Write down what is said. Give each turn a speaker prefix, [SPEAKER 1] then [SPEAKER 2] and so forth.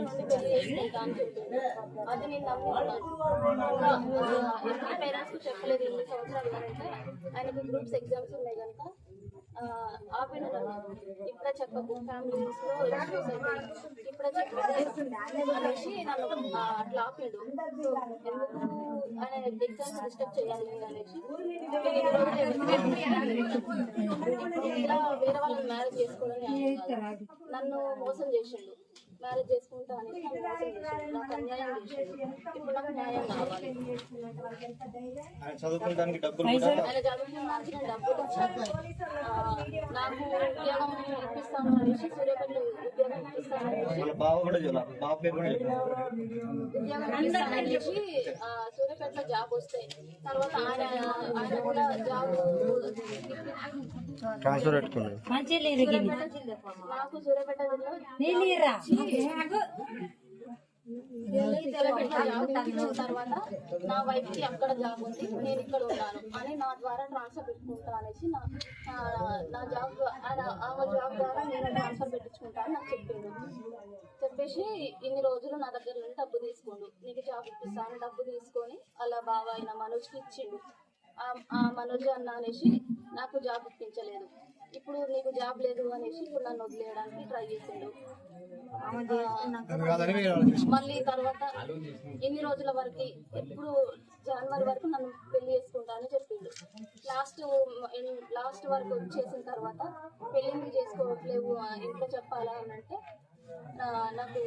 [SPEAKER 1] నుండి పెళ్ళి చేసుకుంటా అది నేను నమ్ముకున్నాను పేరెంట్స్ చెప్పలేదు ఎన్ని సంవత్సరాలు అంటే ఆయనకి గ్రూప్స్ ఎగ్జామ్స్ ఉన్నాయి కనుక ఆపిన ఇప్పుడే చెప్పకు ఫ్యామిలీస్ ఇష్యూస్ అయితే ఇప్పుడే చెప్పలేదు అనేసి నన్ను అట్లా ఆపాడు ఎందుకు ఆయన ఎగ్జామ్స్ డిస్టర్బ్ చేయాలి అనేసి. ఇలా నన్ను మోసం చేసిండు. మ్యారేజ్ చేసుకుంటా అనేసి నన్ను మోసం చేసిండు. నాకు అన్యాయం చేసిండు. ఇప్పుడు నాకు న్యాయం కావాలి.
[SPEAKER 2] ఆయన చదువుకోవడానికి డబ్బులు కూడా
[SPEAKER 1] ఆయన చదువుకుని మార్చిన డబ్బులు ఆ, నాకు ఉద్యోగం ఇప్పిస్తాను అనేసి సూర్యాపేటలో ఉద్యోగం
[SPEAKER 2] వాళ్ళ బావ కూడా చెప్పాలి బావ పేరు కూడా
[SPEAKER 1] సూర్యాపేటలో జాబ్ వస్తే తర్వాత ఆయన కూడా జాబ్
[SPEAKER 3] ట్రాన్స్ఫర్ పెట్టుకున్నాడు.
[SPEAKER 1] నాకు సూర్యాపేట తర్వాత నా వైఫ్కి అక్కడ జాబ్ ఉంది నేను ఇక్కడ ఉన్నాను అని నా ద్వారా ట్రాన్స్ఫర్ పెట్టుకుంటా అనేసి నా నా జాబ్ ఆయన- ఆమె జాబ్ ద్వారా నేను ట్రాన్స్ఫర్ పెట్టించుకుంటా అని నాకు చెప్పిండు. చెప్పేసి ఇన్ని రోజులు నా దగ్గర నుండి డబ్బు తీసుకోండు. నీకు జాబ్ ఇప్పిస్తాను డబ్బు తీసుకొని అలా బాగా ఆయన మనోజ్కి ఇచ్చిండు. ఆ- ఆ మనోజ్ అన్న అనేసి నాకు జాబ్ ఇప్పించలేదు. ఇప్పుడు నీకు జాబ్ లేదు అనేసి ఇప్పుడు నన్ను వదిలేయడానికి ట్రై చేసిండు మళ్ళీ తర్వాత ఇన్ని రోజుల వరకు ఎప్పుడు జనవరి వరకు నన్ను పెళ్ళి చేసుకుంటా అని చెప్పిండు. లాస్ట్ లాస్ట్ వరకు వచ్చేసిన తర్వాత పెళ్ళి చేసుకోవట్లేవు ఇంట్లో చెప్పాలా అని అంటే ఆ, నాకు